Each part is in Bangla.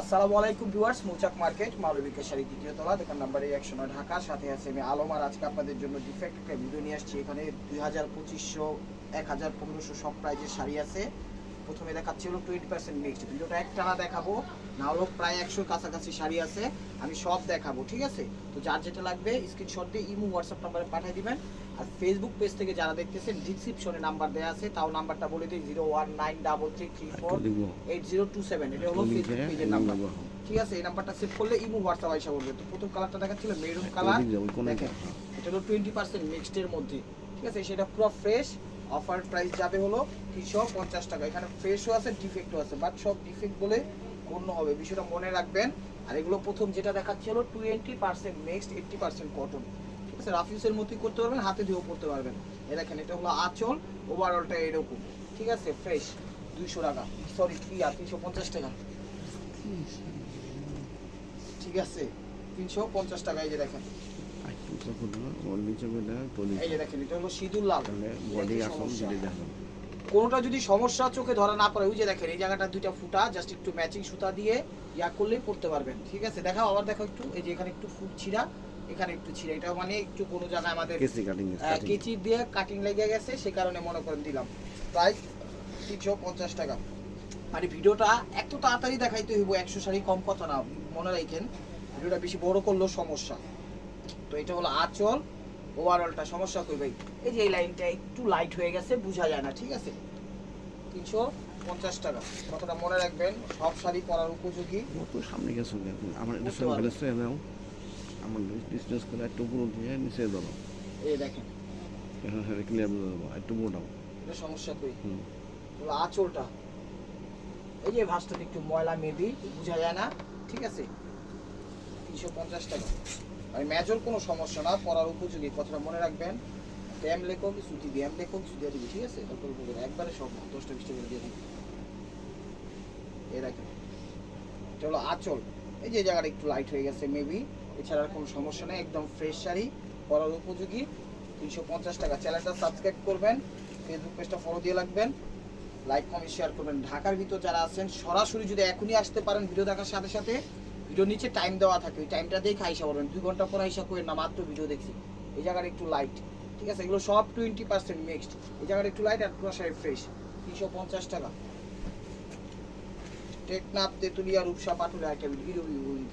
আসসালামু আলাইকুম ভিউয়ার্স, মৌচাক মার্কেট মালবিকা শাড়ি দ্বিতীয় তলা, দোকান নাম্বার একশো নয়, ঢাকা, সাথে আছে আমি আলম, আর আজকে আপনাদের জন্য ডিফেক্ট একটা ভিডিও নিয়ে আসছি। এখানে দুই হাজার পঁচিশশো, এক হাজার পনেরোশো সব প্রাইজের শাড়ি আছে। প্রথমে দেখাচ্ছি হলো টোয়েন্টি পার্সেন্ট মিক্সড ভিডিওটা একটানা দেখাবো, না হলো প্রায় একশোর কাছাকাছি শাড়ি আছে। আমি সব দেখাবো, ঠিক আছে? তো যার যেটা লাগবে স্ক্রিনশট দিয়ে ইমো হোয়াটসঅ্যাপ নাম্বারে পাঠিয়ে দিবেন। আর ফেসবুক পেজ থেকে যারা দেখতেছেন ডিসক্রিপশনে নাম্বার দেওয়া আছে তাও নাম্বারটা বলে দিই zero one nine double three three four eight zero two seven এটা হলো ফেসবুক পেজের নাম্বার ঠিক আছে এই নাম্বারটা সেভ করলে ইমো হোয়াটসঅ্যাপ আইসা বলবে তো প্রথম কালারটা দেখাচ্ছিল মেরুন কালার দেখেন এটা হলো টোয়েন্টি পার্সেন্ট মিক্সডের মধ্যে। ঠিক আছে সেটা পুরো ফ্রেশ অফার প্রাইস যাবে হলো তিনশো পঞ্চাশ টাকা। এখানে ফ্রেশও আছে ডিফেক্টও আছে বাট সব ডিফেক্ট বলে গণ্য হবে। বিষয়টা মনে রাখবেন। আর এগুলো প্রথম যেটা দেখাচ্ছি হলো twenty percent mixed eighty percent cotton আছে রাফিউসের মতোই করতে পারবেন হাতে দিয়েও করতে পারবেন। এ দেখেন এটা হলো আঁচল ওভারঅলটা এরকম। ঠিক আছে? ফ্রেশ দুইশো টাকা। সরি কি তিনশো পঞ্চাশ টাকা। ঠিক আছে? তিনশো পঞ্চাশ টাকা এই যে দেখেন। এই যে দেখেন এটা হলো সিঁদুর লাল। কোনোটা যদি সমস্যা চোখে ধরা না পড়ে ওই যে দেখেন এই জায়গাটা দুইটা ফুটা জাস্ট একটু ম্যাচিং সুতা দিয়ে ইয়া করলেই পড়তে পারবেন। ঠিক আছে? দেখাও আবার দেখো একটু। এই যে এখানে একটু ফুট ছিঁড়া। এখানে একটু ছিঁড়া। এটা মানে একটু কোনো জায়গায় আমাদের কেসি কাটিং কেচি দিয়ে কাটিং লেগে গেছে সে কারণে মনে করেন দিলাম। প্রাইস তিনশো পঞ্চাশ টাকা। মানে ভিডিওটা এত তাড়াতাড়ি দেখাইতে হইব একশো শাড়ি কম কথা না মনে রাখেন। ভিডিওটা বেশি বড় করলেও সমস্যা। তো এটা হলো আঁচল ওভারঅলটা সমস্যা করবে এই যে এই লাইনটা একটু লাইট হয়ে গেছে বোঝা যায় না ঠিক আছে? তিনশো পঞ্চাশ টাকা। কতটা মনে রাখবেন সব শাড়ি পরার উপযোগী। সামনে গেছো আমার এটা আমার ডিসটেন্স করে একটু উপর দিয়ে নিচে ধরো। এই দেখেন। এখানে সেটা ক্লিয়ার বুঝে দেবো। একটু মোটাও এটা সমস্যা কই? হুম। আঁচলটা। এই যে ভাঁজটা একটু ময়লা মেবি বোঝা যায় না। ঠিক আছে? তিনশো পঞ্চাশ টাকা। আর ম্যাজর কোনো সমস্যা না পড়ার উপযোগী। কথাটা মনে রাখবেন। ড্যাম লেখো কি সুতি ড্যাম লেখো কিছু দিয়ে দিবি ঠিক আছে? করে একবারে সব দশটা বিশটা করে দিয়ে দিবি। এই দেখেন। এটা হলো আঁচল। এই যে জায়গাটা একটু লাইট হয়ে গেছে মেবি এছাড়া আর কোনো সমস্যা নেই, একদম ফ্রেশ শাড়ি পরার উপযোগী। তিনশো পঞ্চাশ টাকা। চ্যানেলটা সাবস্ক্রাইব করবেন ফেসবুক পেজটা ফলো দিয়ে রাখবেন লাইক কমেন্ট শেয়ার করবেন। ঢাকার ভিতর যারা আছেন, সরাসরি যদি এখনই আসতে পারেন ভিডিও দেখার সাথে সাথে, ভিডিও নিচে টাইম দেওয়া থাকে, ওই টাইমটা দেখে আইসা করবেন দুই ঘণ্টা পর আইসা করেন না, মাত্র ভিডিও দেখছি। এই জায়গাটা একটু লাইট ঠিক আছে? এগুলো সব টোয়েন্টি পার্সেন্ট মিক্সড এই জায়গাটা একটু লাইট আর পুরো শাড়ি ফ্রেশ তিনশো পঞ্চাশ টাকা। টেকনাফ, তেতুলিয়া, রূপসা পাটুলে একটা ভিডিও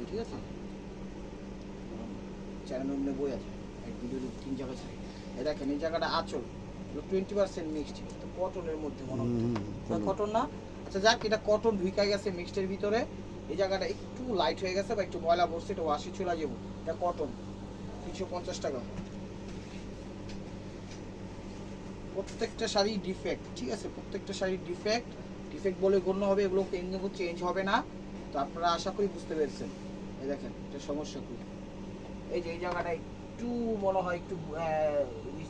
ঠিক আছে? চ্যানেলের মধ্যে বই আছে এক ভিডিও তিন জায়গায় আছে এই দেখেন এই জায়গাটা আচল টোয়েন্টি পার্সেন্ট মিক্সড কটনের মধ্যে মনে হচ্ছে। কটন না? আচ্ছা যাক এটা কটন ঢুকা গেছে মিক্সডের ভিতরে। এই জায়গাটা একটু লাইট হয়ে গেছে বা একটু ময়লা পড়ছে এটা ওয়াশে চলে যাব। এটা কটন তিনশো পঞ্চাশ টাকা। প্রত্যেকটা শাড়ি ডিফেক্ট ঠিক আছে? প্রত্যেকটা শাড়ি ডিফেক্ট ডিফেক্ট বলে গণ্য হবে এগুলো চেঞ্জ হবে না। তো আপনারা আশা করি বুঝতে পেরেছেন। এই দেখেন এটা সমস্যা কি এই যে এই জায়গাটা একটু মনে হয় একটু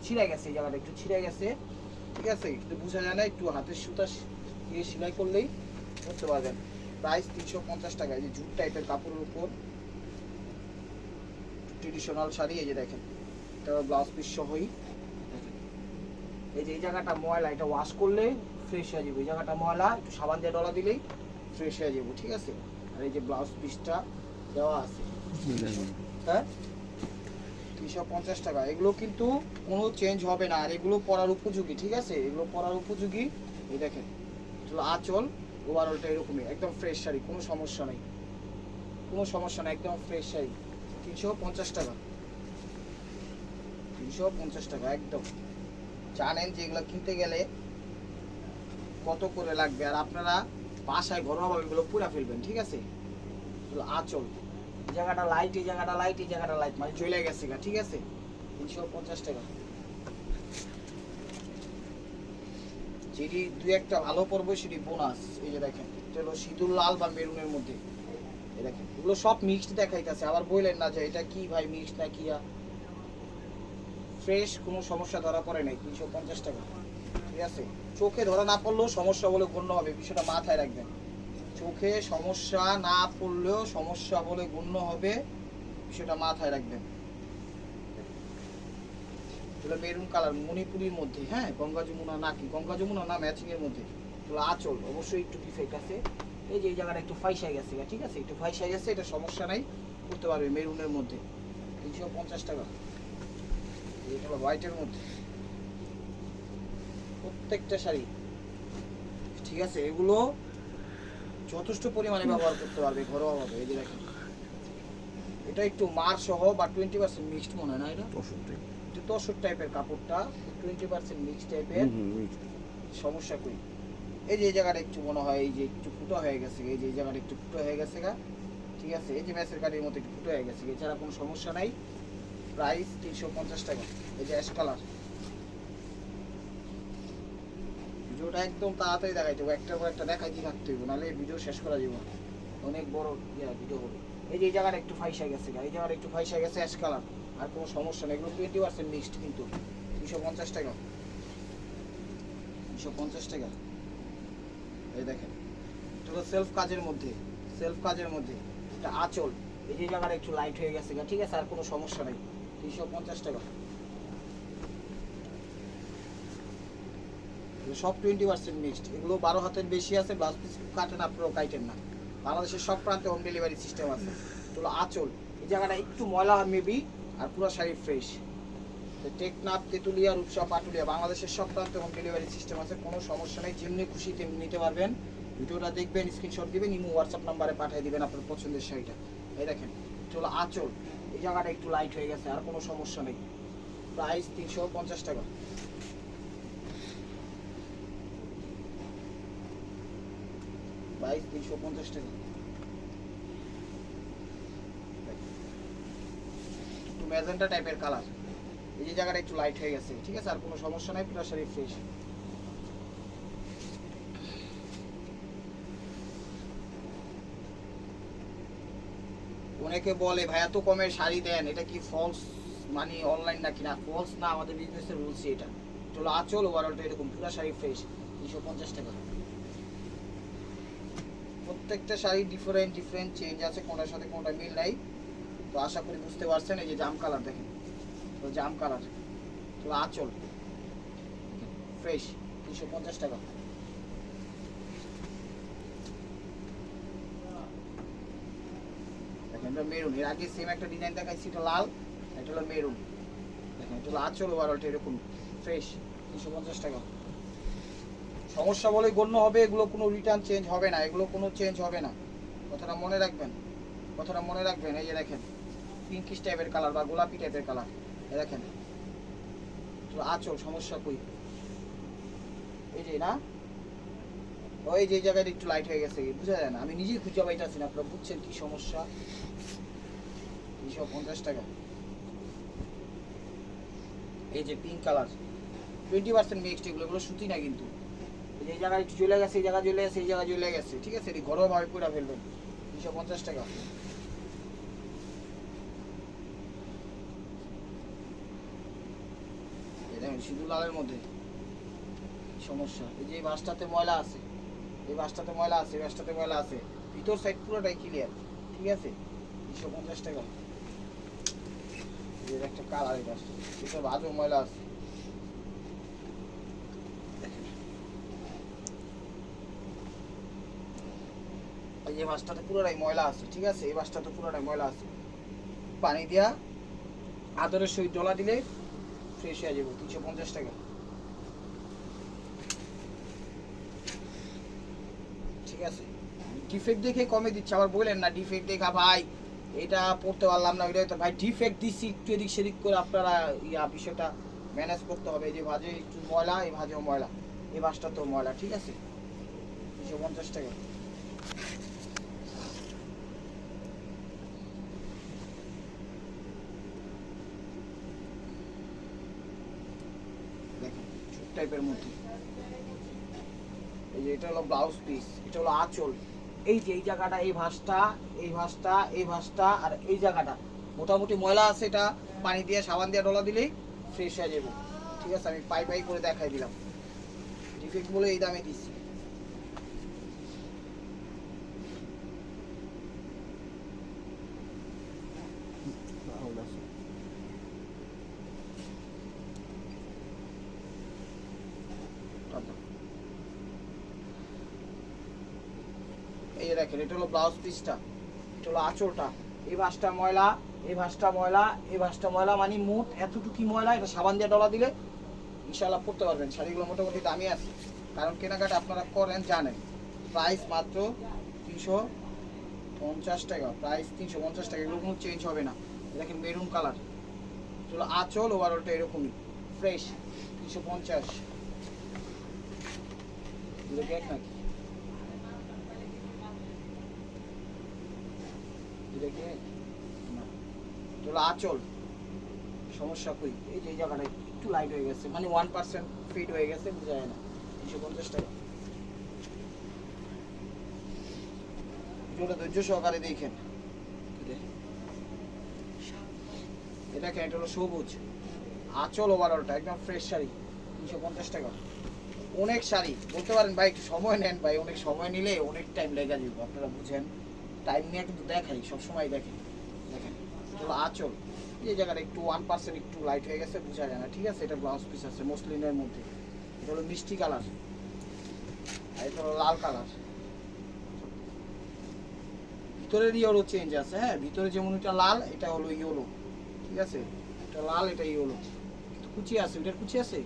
ছিঁড়ে গেছে এই জায়গাটা একটু ছিঁড়ে গেছে। ঠিক আছে? কিন্তু বোঝা যায় না একটু হাতের সুতা দিয়ে সেলাই করলেই বুঝতে পারবেন। প্রাইস তিনশো পঞ্চাশ টাকা এই যে জুট টাইপের কাপড়ের উপর। ট্রেডিশনাল শাড়ি এই যে দেখেন এটা ব্লাউজ পিস সহই। এই যে এই জায়গাটা ময়লা এটা ওয়াশ করলে ফ্রেশ হয়ে যাবে। এই জায়গাটা ময়লা একটু সাবান দিয়ে ডলা দিলেই ফ্রেশ হয়ে যাবে ঠিক আছে? আর এই যে ব্লাউজ পিসটা দেওয়া আছে। হ্যাঁ? তিনশো পঞ্চাশ টাকা। এগুলো কিন্তু কোনো চেঞ্জ হবে না। আর এগুলো পরার উপযোগী, ঠিক আছে? এগুলো পরার উপযোগী, এই দেখেন আঁচল ওভারঅলটা এরকমই, একদম ফ্রেশ শাড়ি, কোনো সমস্যা নেই। কোনো সমস্যা নেই, একদম ফ্রেশ শাড়ি। তিনশো পঞ্চাশ টাকা। তিনশো পঞ্চাশ টাকা, একদম। জানেন যে এগুলো কিনতে গেলে কত করে লাগবে? আর আপনারা বাসায় ঘরোয়াভাবে এগুলো পুরা ফেলবেন, ঠিক আছে? আঁচল। জায়গাটা লাইট এই জায়গাটা লাইট এই জায়গাটা লাইট মানে চলে গেছে গা, ঠিক আছে? তিনশো পঞ্চাশ টাকা। যেটি দুই একটা ভালো পড়বে সেটি বোনাস এই যে দেখেন, এটা হলো সিঁদুর লাল বা মেরুনের মধ্যে। এই দেখেন, এগুলো সব মিক্সড দেখাইতেছে, আবার বললেন না যে এটা কি ভাই মিক্সড না কি ফ্রেশ কোনো সমস্যা ধরা পড়ে নাই, তিনশো পঞ্চাশ টাকা। ঠিক আছে? চোখে ধরা না পড়লেও সমস্যা বলে গণ্য হবে, বিষয়টা মাথায় রাখবেন। চোখে সমস্যা না পড়লেও সমস্যা বলে গণ্য হবে সেটা মাথায় রাখবেন। এগুলো মেরুন কালার মণিপুরির মধ্যে হ্যাঁ? গঙ্গা যমুনা না কি? গঙ্গা যমুনা না ম্যাচিং এর মধ্যে। এগুলো আঁচল, অবশ্যই একটু ডিফেক্ট আছে। এই যে এই জায়গাটা একটু ফাইসা গেছে ঠিক আছে? একটু ফাইসা গেছে, এটা সমস্যা নাই, করতে পারবে মেরুনের মধ্যে। তিনশো পঞ্চাশ টাকা। এটা হলো হোয়াইটের মধ্যে। প্রত্যেকটা শাড়ি, ঠিক আছে? এগুলো যথেষ্ট পরিমাণে ব্যবহার করতে পারবে ঘরোয়াভাবে এই যে দেখেন। এটা একটু মার সহ বা টোয়েন্টি পার্সেন্ট মিক্সড মনে হয় না এটা? তসর টাইপের কাপড়টা টোয়েন্টি পার্সেন্ট মিক্সড টাইপের। সমস্যা কই? এই যে এই জায়গাটা একটু মনে হয় এই যে একটু ফুটো হয়ে গেছে এই যে এই জায়গাটা একটু ফুটো হয়ে গেছে গা ঠিক আছে? এই যে ম্যাচের কাঠের মতো একটু ফুটো হয়ে গেছে এছাড়া কোনো সমস্যা নাই। প্রাইস তিনশো পঞ্চাশ টাকা। এই যে অ্যাশ কালার ভিডিওটা একদম তাড়াতাড়ি দেখাইতে হবে একটার পর একটা দেখাইতে থাকতে হবে নাহলে ভিডিও শেষ করা যাবে। অনেক বড় ইয়া ভিডিও হবে। এই যে এই জায়গাটা একটু ফাইসা গেছে এই জায়গাটা একটু ফাইসা গেছে অ্যাশ কালার আর কোনো সমস্যা নেই। এগুলো টোয়েন্টি পার্সেন্ট মিক্সড কিন্তু। তিনশো পঞ্চাশ টাকা। দুশো পঞ্চাশ টাকা। এই দেখেন, এটা সেলফ কাজের মধ্যে সেলফ কাজের মধ্যে। এটা আঁচল। এই যে জায়গাটা একটু লাইট হয়ে গেছে ঠিক আছে, আর কোনো সমস্যা নেই। তিনশো পঞ্চাশ টাকা। সব টোয়েন্টি পার্সেন্ট মিক্সড এগুলো বারো হাতের বেশি আছে ব্লাউজ পিস কাটেন আপনারাও কাটেন না। বাংলাদেশের সব প্রান্তে হোম ডেলিভারি সিস্টেম আছে। এগুলো আঁচল। এই জায়গাটা একটু ময়লা মেবি আর পুরো শাড়ি ফ্রেশ টেকনাফ, তেঁতুলিয়া, রূপসা, পাটুলিয়া, বাংলাদেশের সব প্রান্তে হোম ডেলিভারি সিস্টেম আছে। কোনো সমস্যা নেই, যেমনি খুশি তেমনি নিতে পারবেন। ভিডিওটা দেখবেন স্ক্রিনশট দিবেন, ইমো হোয়াটসঅ্যাপ নাম্বারে পাঠিয়ে দিবেন আপনার পছন্দের শাড়িটা। এই দেখেন চলো আঁচল। এই জায়গাটা একটু লাইট হয়ে গেছে, আর কোনো সমস্যা নেই। প্রাইস তিনশো পঞ্চাশ টাকা। প্রাইস তিনশো একটু ম্যাজেন্টা টাইপের কালার এই যে জায়গাটা একটু লাইট হয়ে গেছে, ঠিক আছে? আর কোনো সমস্যা নাই ফ্রেশ অনেকে বলে ভাই এত কমে শাড়ি দেন, এটা কি ফলস মানে অনলাইন নাকি? না ফলস না, আমাদের বিজনেসের রুলস এটা চলো আচল ওভারঅলটা এরকম পুরো শাড়ি ফ্রেশ তিনশো পঞ্চাশ টাকা। প্রত্যেকটা শাড়ি ডিফারেন্ট ডিফারেন্ট চেঞ্জ আছে, কোনটার সাথে কোনটা মিল নাই। তো আশা করি বুঝতে পারছেন, এই যে জাম কালার দেখেন। তো জাম কালার তো আঁচল। ফ্রেশ তিনশো পঞ্চাশ টাকা। দেখেন, এটা মেরুন এর আগে সেম একটা ডিজাইন দেখাইছি, এটা লাল, এটা হলো মেরুন দেখেন, এটা হলো আঁচল ওভারঅলটা এরকম। ফ্রেশ তিনশো পঞ্চাশ টাকা। সমস্যা বলে গণ্য হবে, এগুলো কোনো রিটার্ন চেঞ্জ হবে না, এগুলো কোনো চেঞ্জ হবে না। কথাটা মনে রাখবেন, কথাটা মনে রাখবেন, এই যে দেখেন পিঙ্কিশ টাইপের কালার বা গোলাপি টাইপের কালার এই দেখেন। তো আচল, সমস্যা কই? এই যে, না? ওই যে জায়গাটা একটু লাইট হয়ে গেছে, বুঝা যায় না, আমি নিজেই খুঁজে পাইতেছি না, আপনারা বুঝছেন কি সমস্যা? তিনশো পঞ্চাশ টাকা। এই যে pink colour twenty percent mixed এগুলো এগুলো সুতি না কিন্তু। এই জায়গায় একটু চলে গেছে এই জায়গা চলে গেছে এই জায়গা চলে গেছে। ঠিক আছে? এটি ঘরোয়াভাবে পুরা ফেলবেন তিনশো পঞ্চাশ টাকা। দেখেন, সিঁদুর লালের মধ্যে। সমস্যা। এই যে এই বাসটাতে ময়লা আছে। এই বাসটাতে ময়লা আছে, এই বাসটাতে ময়লা আছে। ভিতর সাইড পুরোটাই ক্লিয়ার ঠিক আছে? তিনশো পঞ্চাশ টাকা। একটা কালার এই বাসটা। ভিতর বাজও ময়লা আছে। এই বাসটাতে পুরোটাই ময়লা আছে, ঠিক আছে? এই বাসটাতে পুরোটাই ময়লা আছে। পানি দিয়া আদরের সহিত ডলা দিলে ফ্রেশ হয়ে যাবে, তিনশো পঞ্চাশ টাকা। ঠিক আছে? ডিফেক্ট দেখে কমে দিচ্ছে, আবার বললেন না ডিফেক্ট দেখা ভাই, এটা পড়তে পারলাম না, ওইটা তো ভাই ডিফেক্ট দিচ্ছি, একটু এদিক সেদিক করে আপনারা ইয়া বিষয়টা ম্যানেজ করতে হবে। যে ভাজে একটু ময়লা, এই ভাজেও ময়লা, এই ভাজটা তো ময়লা, ঠিক আছে? তিনশো পঞ্চাশ টাকা দেখেন টাইপের মধ্যে। এই যে এটা হলো ব্লাউজ পিস এটা হলো আঁচল। এই যে এই জায়গাটা, এই ভাঁজটা এই ভাঁজটা এই ভাঁজটা আর এই জায়গাটা। মোটামুটি ময়লা আছে এটা, পানি দিয়ে, সাবান দিয়ে ডলা দিলেই ফ্রেশ হয়ে যাবে। ঠিক আছে, আমি পাই পাই করে দেখাই দিলাম। ডিফেক্ট বলে এই দামে দিচ্ছি দেখেন এটা হলো ব্লাউজ পিসটা এটা হলো আঁচলটা। এই ভাঁজটা ময়লা এই ভাঁজটা ময়লা এই ভাঁজটা ময়লা মানে মোট এতটুকু ময়লা, এটা সাবান দিয়ে ডলা দিলে ইনশাল্লাহ পড়তে পারবেন। শাড়িগুলো মোটামুটি দামি আছে। কারণ কেনাকাটা আপনারা করেন, জানেন। প্রাইস মাত্র তিনশো পঞ্চাশ টাকা। প্রাইস তিনশো পঞ্চাশ টাকা। এগুলো কোনো চেঞ্জ হবে না। দেখেন মেরুন কালার। চলো আঁচল ওভারঅলটা এরকমই। ফ্রেশ তিনশো পঞ্চাশ। নাকি? কি না। সমস্যা কই? এই যে জায়গাটা একটু লাইট হয়ে গেছে। মানে ওয়ান পার্সেন্ট ফিট হয়ে গেছে, বোঝা যায় না। তিনশো পঞ্চাশ টাকা। ধৈর্য সহকারে দেখেন। এটা হলো সবুজ? আঁচল ওভারঅলটা একদম ফ্রেশ শাড়ি। তিনশো পঞ্চাশ টাকা। অনেক শাড়ি। বলতে পারেন, ভাই, একটু সময় নেন, ভাই। অনেক সময় নিলে অনেক টাইম লেগে যাবে, আপনারা বুঝেন। টাইম নিয়ে কিন্তু দেখাই সবসময় দেখেন। দেখেন এটা হলো আঁচল। এই জায়গাটা একটু ওয়ান পার্সেন্ট একটু লাইট হয়ে গেছে, বোঝা যায় না। ঠিক আছে, এটা ব্লাউজ পিস আছে, মসলিনের মধ্যে। এটা হলো মিষ্টি কালার আর এটা হলো লাল কালার ভিতরের ইয়েলো চেঞ্জ আছে হ্যাঁ? ভিতরে যেমন এটা লাল, এটা হলো ইয়েলো ঠিক আছে? এটা লাল, এটা ইয়েলো কুচি আছে এটার কুচি আছে?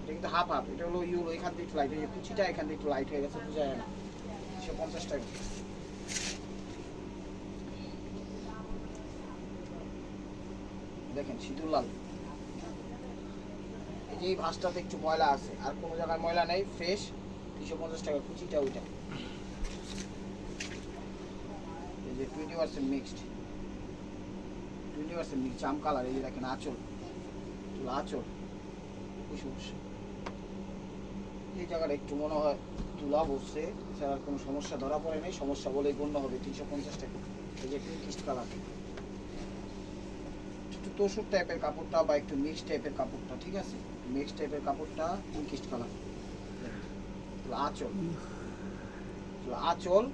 এটা কিন্তু হাফ হাফ এটা হলো ইয়েলো এখান থেকে লাইট হয়ে কুচিটা এখান থেকে একটু লাইট হয়ে গেছে, বোঝা যায় না। একশো পঞ্চাশ টাকা। দেখেন, সিঁদুর লাল। এই যে এই ভাঁজটাতে একটু ময়লা আছে, আর কোনো জায়গায় ময়লা নেই ফ্রেশ তিনশো পঞ্চাশ টাকা কুচিটা ওইটা। এই যে twenty percent mixed twenty percent mix জাম কালার এই যে দেখেন আঁচল। চুল আঁচল। সমস্যা এই জায়গাটা একটু মনে হয় তুলা বসছে, এছাড়া কোনো সমস্যা, ধরা পড়ে নেই, সমস্যা বলেই গণ্য হবে, তিনশো পঞ্চাশ টাকা। এই যে পিঙ্কিস্ট কালার একটু তোষক টাইপের কাপড়টা বা একটু মিক্স টাইপের কাপড়টা, ঠিক আছে? মিক্স টাইপের কাপড়টা পিঙ্কিস্ট কালার আঁচল। চুল আঁচল,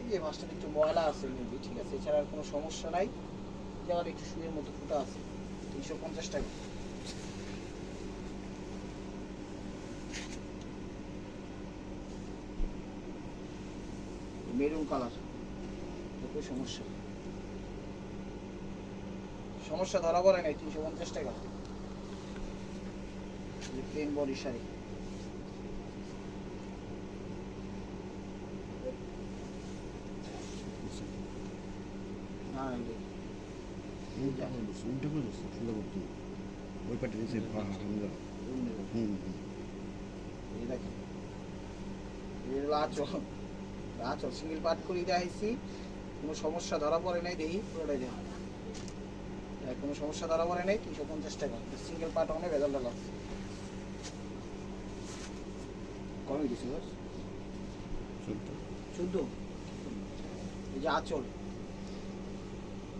এই যে মাছটা একটু ময়লা আছে মেবি ঠিক আছে? এছাড়া আর কোনো সমস্যা নাই। যেমন একটু সুইয়ের মতো ফুটা আছে। তিনশো পঞ্চাশ টাকা। মেরুন কালার সমস্যা সমস্যা ধরা পড়ে নাই তিনশো পঞ্চাশ টাকা। Plain body sari. ওই পাটে হুম হুম। এই দেখেন। এই হলো আঁচল আঁচল সিঙ্গেল পার্ট করে দেখাইছি কোনো সমস্যা ধরা পড়ে নাই দেখি পুরোটাই দেখি হ্যাঁ, কোনো সমস্যা ধরা পড়ে নেই তিনশো পঞ্চাশ টাকা। সিঙ্গেল পার্ট অনেক রেজাল্ট লাগছে দিছি বস? চলতো চোদ্দ? এই যে আঁচল।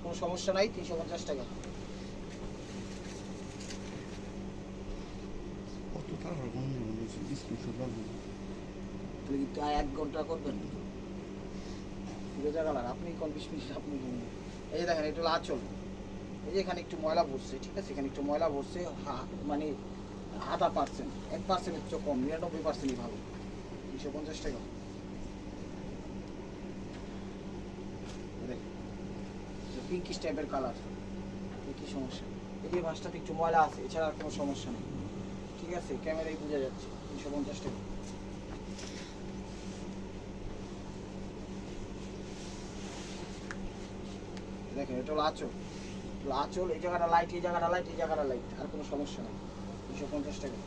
কোনো সমস্যা নাই তিনশো পঞ্চাশ টাকা। কত কম স্ক্রিনশট কিন্তু এক ঘণ্টা করবেন? আপনি বিশ মিনিট আপনি এই দেখেন এটা হলো আঁচল। এই যে এখানে একটু ময়লা বসছে ঠিক আছে? এখানে একটু ময়লা বসছে মানে আধা পার্সেন্ট এক পার্সেন্ট একটু কম, নিরানব্বই পার্সেন্টই ভালো তিনশো পঞ্চাশ টাকা। পিঙ্কিশ টাইপের কালার কি সমস্যা? এই ভাঁজটাতে একটু ময়লা আছে, এছাড়া আর কোনো সমস্যা নেই। ঠিক আছে? ক্যামেরায় বোঝা যাচ্ছে তিনশো পঞ্চাশ টাকা। দেখেন, এটা হলো আঁচল, এই জায়গাটা লাইট এই জায়গাটা লাইট এই জায়গাটা লাইট আর কোনো সমস্যা নেই। দুশো পঞ্চাশ টাকা।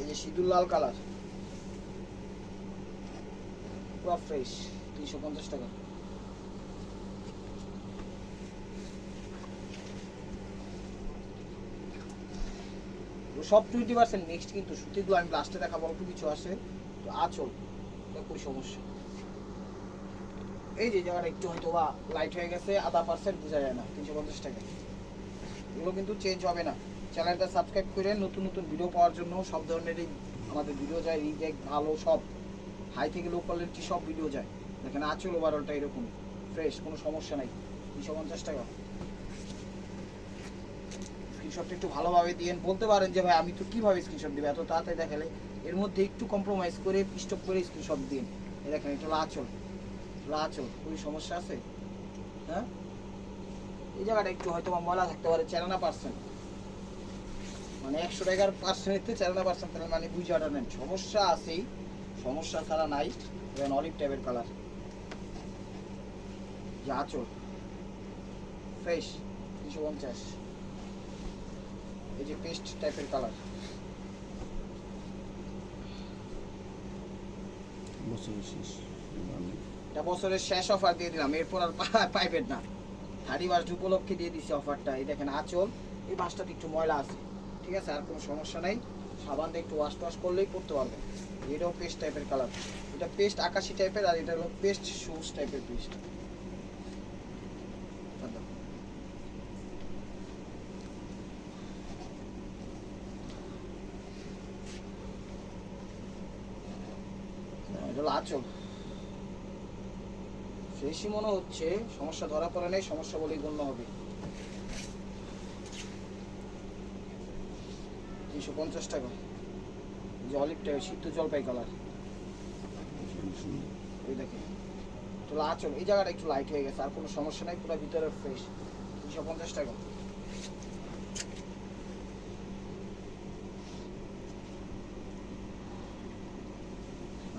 এই যে সিঁদুর লাল কালার। পুরো ফ্রেশ তিনশো পঞ্চাশ টাকা। সব টোয়েন্টি পার্সেন্ট মিক্সড কিন্তু সুতিগুলো আমি লাস্টে দেখাবো, অল্প কিছু আছে। তো আচল একই সমস্যা। এই যে জায়গাটা একটু হয়তো বা লাইট হয়ে গেছে, আধা পার্সেন্ট বোঝা যায় না, তিনশো পঞ্চাশ টাকা। এগুলো কিন্তু চেঞ্জ হবে না। চ্যানেলটা সাবস্ক্রাইব করে নতুন নতুন ভিডিও পাওয়ার জন্য সব ধরনেরই আমাদের ভিডিও যায় রিজেক্ট ভালো সব হাই থেকে লো কোয়ালিটি সব ভিডিও যায়। দেখেন, আচল ওভারঅলটা এরকম ফ্রেশ কোনো সমস্যা নাই। তিনশো পঞ্চাশ টাকা। স্ক্রিনশটটা একটু ভালোভাবে দিয়েন। বলতে পারেন যে, ভাই, আমি তো কীভাবে স্ক্রিনশট দিব? এত তাড়াতাড়ি দেখালে এর মধ্যে একটু কম্প্রোমাইজ করে স্টপ করে স্ক্রিনশট দিন দেখেন, এটা হলো আঁচল। আঁচল কোনো সমস্যা আছে? হ্যাঁ? এই জায়গাটা একটু হয়তো ময়লা থাকতে পারে, চারানা পার্সেন্ট মানে একশো টাকার পার্সেন্টে চারানা পার্সেন্ট তাহলে মানে বুঝে ওটা নেন সমস্যা আছেই, সমস্যা ছাড়া নাই। যেমন অলিভ টাইপের কালার যে আঁচল। ফ্রেশ তিনশো পঞ্চাশ। এই যে পেস্ট টাইপের কালার বছর শেষ। এটা বছরের শেষ অফার দিয়ে দিলাম, এরপর আর পাইবেন না। থার্টি মাস উপলক্ষে দিয়ে দিচ্ছি অফারটা এই দেখেন, আঁচল, এই বাসটাতে একটু ময়লা আছে, ঠিক আছে? আর কোনো সমস্যা নাই। সাবান দিয়ে একটু ওয়াশ টোয়াশ করলেই করতে পারবেন এটাও পেস্ট টাইপের কালার এটা পেস্ট আকাশি টাইপের আর এটা হলো পেস্ট শুজ টাইপের পেস্ট এটা হলো আঁচল। ফ্রেশই মনে হচ্ছে, সমস্যা ধরা পড়ে নেই, সমস্যা বলেই গণ্য হবে। তিনশো পঞ্চাশ টাকা। যে অলিভটা সিদ্ধ জলপাই কালার ওই দেখেন চলো আচল এই জায়গাটা একটু লাইট হয়ে গেছে, আর কোনো সমস্যা নাই, পুরো ভিতরে ফ্রেশ তিনশো পঞ্চাশ টাকা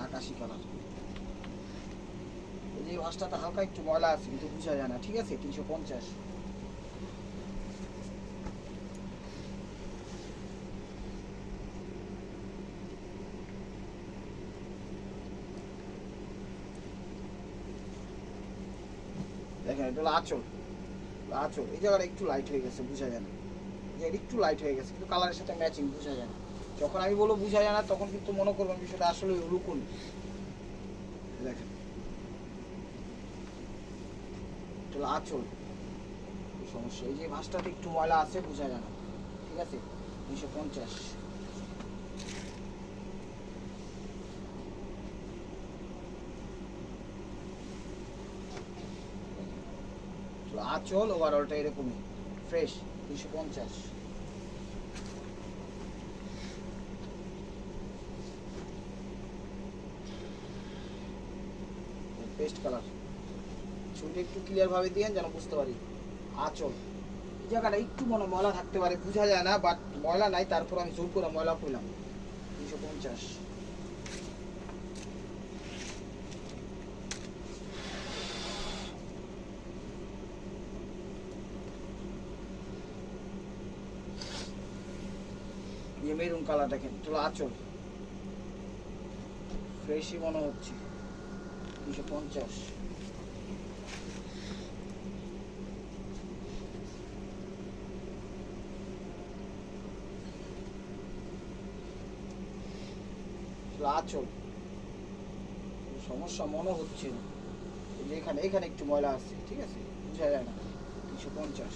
আকাশি কালার এই যে মাছটাতে হালকা একটু ময়লা আছে, কিন্তু বোঝা যায় না, ঠিক আছে? তিনশো পঞ্চাশ। দেখেন আঁচল। একটু লাইট হয়ে গেছে, বোঝা যায় না। একটু লাইট হয়ে গেছে, কিন্তু কালারের সাথে ম্যাচিং বোঝা যায় না। যখন আমি বলব বোঝা যায় না, তখন কিন্তু মনে করবেন বিষয়টা আসলে রুকুন দেখেন এটা হলো আঁচল সমস্যা এই যে মাছটাতে একটু ময়লা আছে, বোঝা যায় না। ঠিক আছে? দুইশো পঞ্চাশ। আঁচল ওভারঅলটা এরকমই। ফ্রেশ দুইশো পঞ্চাশ। পেস্ট কালার ছবিটা একটু ক্লিয়ার ভাবে দিয়েন যেন বুঝতে পারি। আঁচল। জায়গাটা একটু মনে ময়লা থাকতে পারে, বোঝা যায় না বাট ময়লা নাই, তারপর আমি জোর করে ময়লা করলাম তিনশো পঞ্চাশ। মেরুন কালার দেখেন চলো আঁচল। ফ্রেশই মনে হচ্ছে। তিনশো পঞ্চাশ। আচল সমস্যা মনে হচ্ছে না। এখানে এখানে একটু ময়লা আছে ঠিক আছে? বোঝা যায় না। তিনশো পঞ্চাশ।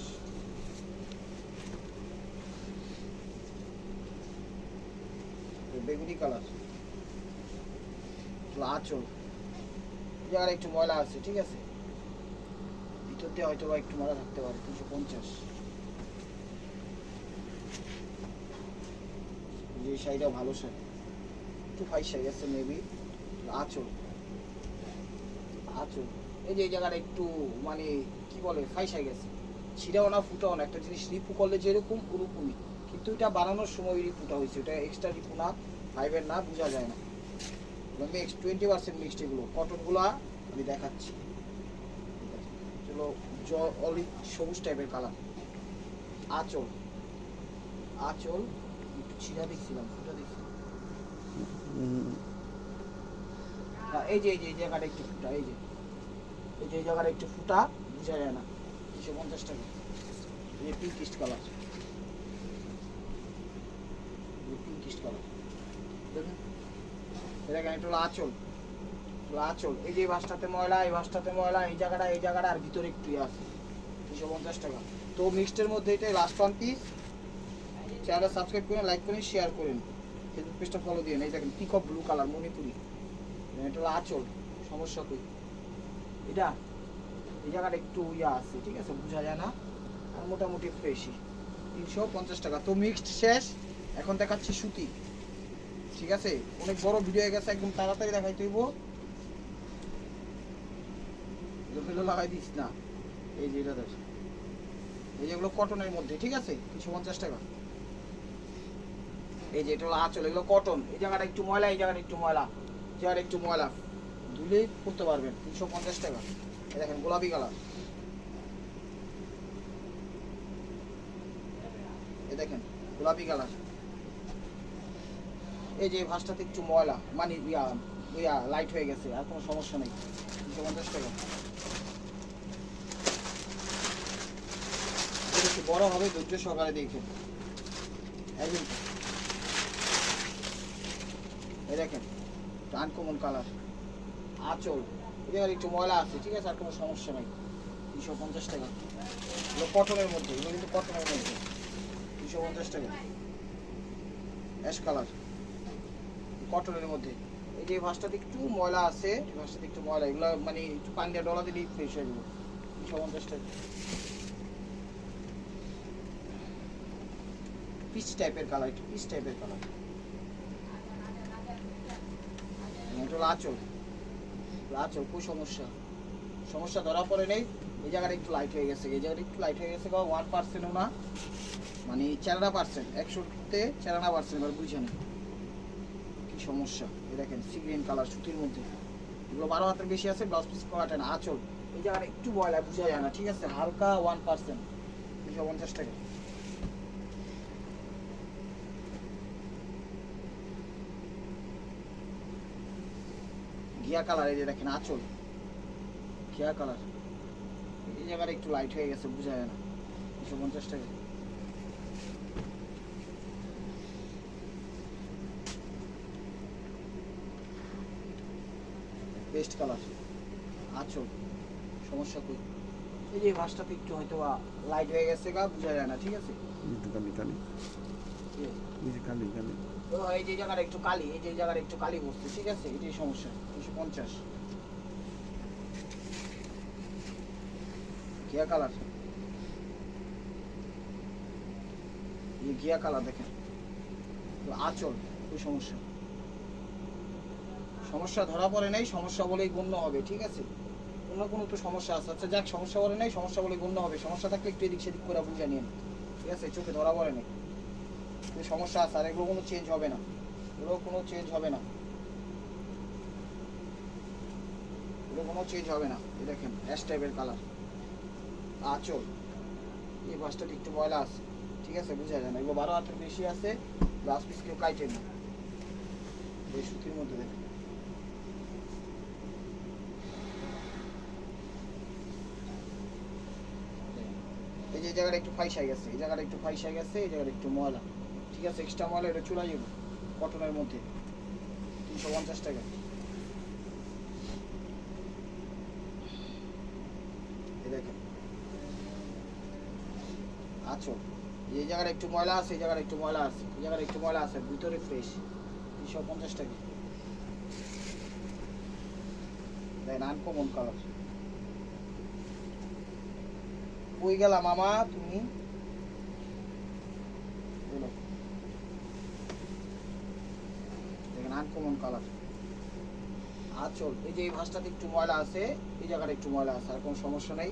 বেগুনি কালার। আচল। জায়গায় একটু ময়লা আছে, ঠিক আছে? ভিতর দিয়ে হয়তো বা একটু ময়লা থাকতে পারে, তিনশো পঞ্চাশ। যে শাড়িটা ভালো শাড়ি। একটু ফাইসাই আছে মেবি আঁচল। আঁচল। এই যে এই জায়গাটা একটু মানে কি বলে ফাইসাই গেছে। ছিঁড়াও না, ফুটাও না। একটা জিনিস রিপু করলে যেরকম, ওরকমই। কিন্তু এটা বানানোর সময় রিপুটা হয়েছে। এটা এক্সট্রা রিপু না ফাইভের না, বোঝা যায় না। মিক্স টোয়েন্টি পার্সেন্ট মিক্সড এগুলো। কটনগুলো আমি দেখাচ্ছি। চলো অলিভ সবুজ টাইপের কালার আঁচল। আঁচল, একটু ছিঁড়া দেখছিলাম, ফুটা দেখছিলাম। এই যে এই যে, এই জায়গাটা একটু ফুটা, এই যে। এই যে, এই জায়গাটা একটু ফুটা বোঝা যায় না দুশো পঞ্চাশ টাকা। এই পিঙ্কিস্ট কালার পিঙ্কিস্ট কালার দেখুন। এটা কেন একটু আঁচল। আঁচল। এই যে বাসটাতে ময়লা, এই বাসটাতে ময়লা, এই জায়গাটা এই জায়গাটা, আর ভিতরে একটু ইয়ে আছে। দুশো পঞ্চাশ টাকা। তো মিক্সডের মধ্যে এটাই লাস্ট ওয়ান পিস চ্যানেলটা সাবস্ক্রাইব করেন লাইক করেন শেয়ার করেন। ফেসবুক পেজটা ফলো দিয়ে এই দেখেন পিক ব্লু কালার মণিপুরি। এটা হলো আঁচল, সমস্যা কই? এটা, এই জায়গাটা একটু ইয়া আছে, ঠিক আছে, বোঝা যায় না? আর মোটামুটি ফ্রেশই তিনশো পঞ্চাশ টাকা। তো মিক্সড শেষ, এখন দেখাচ্ছি সুতি। ঠিক আছে? অনেক বড় ভিডিও হয়ে গেছে, একদম তাড়াতাড়ি দেখাই তুইব ফেলে লাগাই দিস না। এই যে এটা দেখ। এই যেগুলো কটনের মধ্যে, ঠিক আছে? তিনশো পঞ্চাশ টাকা। এই যে এটা হলো আঁচল, এগুলো কটন এই জায়গাটা একটু ময়লা, এই জায়গাটা একটু ময়লা জায়গাটা একটু ময়লা। ধুলেই করতে পারবেন, তিনশো পঞ্চাশ টাকা। এই দেখেন, গোলাপি কালার এই দেখেন, গোলাপি কালার এই যে এই ভাঁজটাতে একটু ময়লা মানে ইয়া ইয়া লাইট হয়ে গেছে, আর কোনো সমস্যা নেই। তিনশো পঞ্চাশ টাকা। একটু বড় হবে, ধৈর্য সহকারে দেখে। যে এই দেখেন আনকমন কালার আঁচল এবার একটু ময়লা আছে, ঠিক আছে? আর কোনো সমস্যা নেই। তিনশো পঞ্চাশ টাকা। এগুলো কটনের মধ্যে, এগুলো কিন্তু কটনের মধ্যে। তিনশো পঞ্চাশ টাকা। অ্যাশ কালার কটনের মধ্যে। এই যে ভাঁজটাতে একটু ময়লা আছে, এই ভাঁজটাতে একটু ময়লা। এগুলো মানে একটু পানি দিয়ে ডলা দিলেই ফ্রেশ হয়ে যাবে। তিনশো পঞ্চাশ টাকা। পিচ টাইপের কালার একটু পিচ টাইপের কালার এটা আঁচল আঁচল খুব সমস্যা। সমস্যা ধরা পড়ে নেই। এই জায়গাটা একটু লাইট হয়ে গেছে। এই জায়গাটা একটু লাইট হয়ে গেছে ওয়ান পার্সেন্টও না। মানে চারানা পার্সেন্ট একশোতে চারানা পার্সেন্ট এবার বুঝে নেই কি সমস্যা। এই দেখেন সি গ্রিন কালার সুতির মধ্যে। এগুলো বারো হাতের বেশি আছে ব্লাউজ পিস করাটা না। আঁচল। এই জায়গাটা একটু বয়লা বোঝা যায় না। ঠিক আছে, হালকা ওয়ান পার্সেন্ট তিনশো পঞ্চাশ টাকা। ঘিয়া কালার এই যে দেখেন আঁচল। ঘিয়া কালার এই জায়গাটা একটু লাইট হয়ে গেছে বোঝা যায় না। দুশো পঞ্চাশ টাকা। পেস্ট কালার আঁচল। সমস্যা কই? এই যে ভাসটাতে একটু হয়তো লাইট হয়ে গেছে গা বোঝা যায় না ঠিক আছে? একটু কালি কালি। এই যে। কালি কালি। ও এই যে জায়গাটা একটু কালি এই যে জায়গাটা একটু কালি বসছে ঠিক আছে? এটাই সমস্যা। পঞ্চাশ। ঘিয়া কালার। এই ঘিয়া কালার দেখেন। আঁচল ওই সমস্যা সমস্যা ধরা পড়ে নাই, সমস্যা বলেই গণ্য হবে, ঠিক আছে? অন্য কোনো তো সমস্যা আছে। আচ্ছা যাক, সমস্যা বলে নাই, সমস্যা বলে গণ্য হবে। সমস্যা থাকলে একটু এদিক সেদিক করে বুঝে নিন ঠিক আছে, চোখে ধরা পড়ে নাই। সমস্যা আছে, আর এগুলো কোনো চেঞ্জ হবে না। এগুলো কোনো চেঞ্জ হবে না। এগুলো কোনো চেঞ্জ হবে না। এই দেখেন অ্যাশ টাইপের কালার আঁচল। এই বাসটা একটু ময়লা আছে। ঠিক আছে, বোঝা যায় না। এগুলো বারো হাতের বেশি আছে ব্লাউজ পিস কেউ কাইটে না। এই সুতির মধ্যে দেখেন। এই যে জায়গাটা একটু ফাইসা গেছে, এই জায়গাটা একটু ফাইসা গেছে, এই জায়গাটা একটু ময়লা। ঠিক আছে এক্সট্রা ময়লা এটা চুলা যাবে কটনের মধ্যে। তিনশো পঞ্চাশ টাকা এই দেখেন আছো? এই জায়গাটা একটু ময়লা আছে, এই জায়গাটা একটু ময়লা আছে, এই জায়গাটা একটু ময়লা আছে, ভিতরে ফ্রেশ তিনশো পঞ্চাশ টাকা। দেখেন আনকমন কালার কই গেলা মামা তুমি? দেখেন আনকমন কালার আচল এই যে এই ভাঁজটাতে একটু ময়লা আছে, এই জায়গাটা একটু ময়লা আছে, আর কোনো সমস্যা নেই।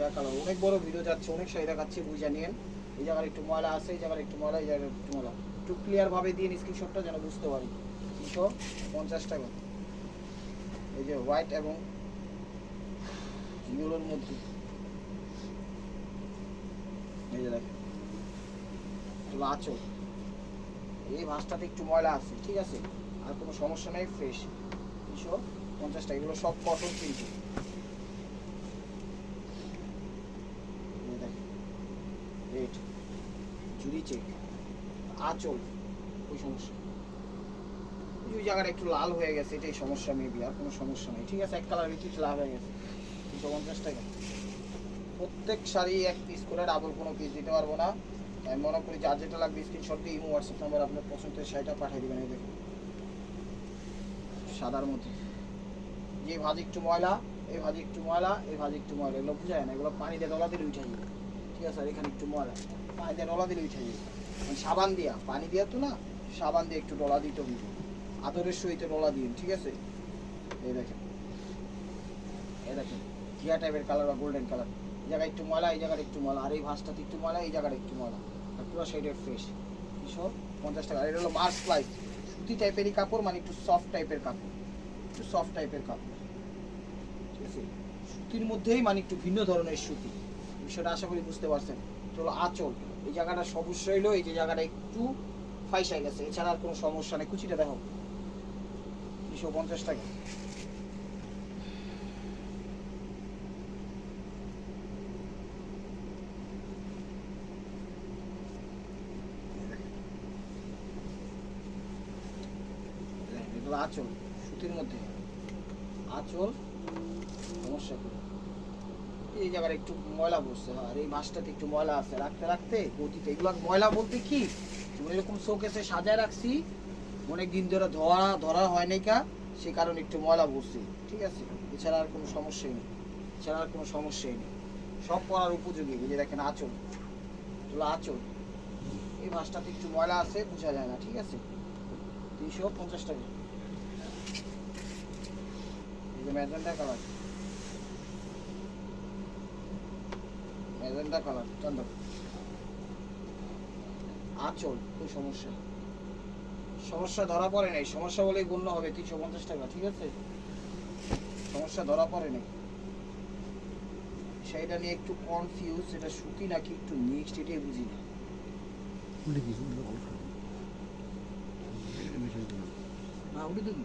ঘিয়া কালার অনেক বড় ভিডিও যাচ্ছে, অনেক শাড়ি দেখাচ্ছে বুঝে নিয়েন। এই জায়গার একটু ময়লা আছে, এই জায়গার একটু ময়লা, এই জায়গার একটু ময়লা। একটু ক্লিয়ার ভাবে দিয়ে স্ক্রিনশটটা যেন বুঝতে পারি। তিনশো পঞ্চাশ টাকা। এই যে হোয়াইট এবং ইউরোর মধ্যে। এই যে দেখেন। এগুলো এই ভাঁজটাতে একটু ময়লা আছে, ঠিক আছে? আর কোনো সমস্যা নেই ফ্রেশ তিনশো পঞ্চাশ টাকা। এগুলো সব কটন কিন্তু এই দেখেন রেট চেক আঁচল, ওই সমস্যা। ওই জায়গাটা একটু লাল হয়ে গেছে, এটাই সমস্যা মেবি আর কোনো সমস্যা নেই। ঠিক আছে, এক কালার হয়ে গেছে। তিনশো পঞ্চাশ টাকা। প্রত্যেক শাড়ি এক পিস করে ডাবল কোনো পিস দিতে পারব না। আমি মনে করি যার যেটা লাগবে স্ক্রিনশট দিয়ে ইমো হোয়াটসঅ্যাপ নাম্বার আপনার পছন্দের শাড়িটা পাঠিয়ে দেবেন, এই দেখুন। সাদার মধ্যে যে ভাজি একটু ময়লা, এই ভাজি একটু ময়লা, এই ভাজি একটু ময়লা। এগুলো বুঝায় না, এগুলো পানি দিয়ে ডলা উঠে যাবে। ঠিক আছে, আর এখানে একটু ময়লা। পানি দিয়ে ডলা দিলে উঠে যাবে। মানে সাবান দিয়া, পানি দিয়া তো না, সাবান দিয়ে একটু ডলা দিতে হবে। আদরের সহিত ডলা দিন ঠিক আছে? এই দেখেন। এই দেখেন, ঘিয়া টাইপের কালার বা গোল্ডেন কালার এই জায়গায় একটু ময়লা, এই জায়গাটা একটু ময়লা। আর এই ভাঁজটাতে একটু ময়লা, এই জায়গাটা একটু ময়লা। আর পুরো সাইডের ফ্রেশ দুশো পঞ্চাশ টাকা। এটা হলো মার্স প্লাইস সুতি টাইপেরই কাপড় মানে একটু সফট টাইপের কাপড়। একটু সফট টাইপের কাপড়। ঠিক আছে? সুতির মধ্যেই মানে একটু ভিন্ন ধরনের সুতি। বিষয়টা আশা করি বুঝতে পারছেন। হলো আঁচল। এই জায়গাটা সবুজ রইল, এই যে জায়গাটা একটু ফাইসাই গেছে। এছাড়া আর কোনো সমস্যা নেই। কুচিটা দেখো। দুশো পঞ্চাশ টাকা। আঁচল, সুতির মধ্যে। আঁচল, সমস্যা এই জায়গার একটু ময়লা বসছে, আর এই মাছটাতে একটু ময়লা আছে। রাখতে রাখতে গতিতে এগুলো ময়লা বলতে কি? এরকম শোকেসে সাজায় রাখছি অনেক দিন ধরে ধরা ধরা হয় নাই কা, সে কারণে একটু ময়লা বসছে, ঠিক আছে? এছাড়া আর কোনো সমস্যাই নেই। এছাড়া আর কোনো সমস্যাই নেই। সব পড়ার উপযোগী, এই দেখেন আঁচল। এগুলো আঁচল। এই মাছটাতে একটু ময়লা আছে, বোঝা যায় না, ঠিক আছে? তিনশো পঞ্চাশ টাকা। যে ম্যাজেন্টা কালার। ম্যাজেন্টা কালার চন্দন। আচল ওই সমস্যা? সমস্যা ধরা পড়ে নাই। সমস্যা বলেই গণ্য হবে তিনশো পঞ্চাশ টাকা ঠিক আছে? সমস্যা ধরা পড়ে নাই। সেইটা নিয়ে একটু কনফিউজ এটা সুতি নাকি একটু মিক্সড এটাই বুঝি না। উঠে দিবি?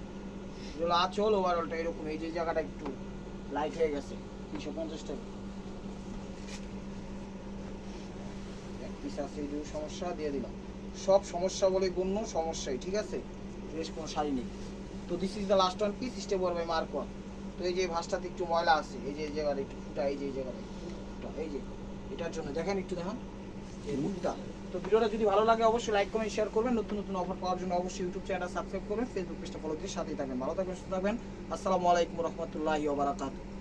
আচল ওভারঅলটা এরকম এই যে জায়গাটা একটু লাইট হয়ে গেছে তিনশো পঞ্চাশ টাকা। এক পিস এই যে সমস্যা দিয়ে দিলাম। সব সমস্যা বলে গণ্য, সমস্যাই, ঠিক আছে? বেশ কোনো শাড়ি নেই। তো this is the last one piece step by mark one তো এই যে ভাঁজটাতে একটু ময়লা আছে, এই যে এই জায়গাটা একটু ফুটা, এই যে এই জায়গাটা ফুটা, এই যে। এটার জন্য দেখেন একটু দেখেন এই মুখটা। তো ভিডিওটা যদি ভালো লাগে, অবশ্যই লাইক কমেন্ট শেয়ার করবেন। নতুন নতুন অফার পাওয়ার জন্য অবশ্যই ইউটিউব চ্যানেলটা সাবস্ক্রাইব করবেন ফেসবুক পেজটা ফলো দিয়ে সাথেই থাকবেন। ভালো থাকবেন, সুস্থ থাকবেন। আসসালামু আলাইকুম রহমতুল্লাহি ওবারাকাতুহু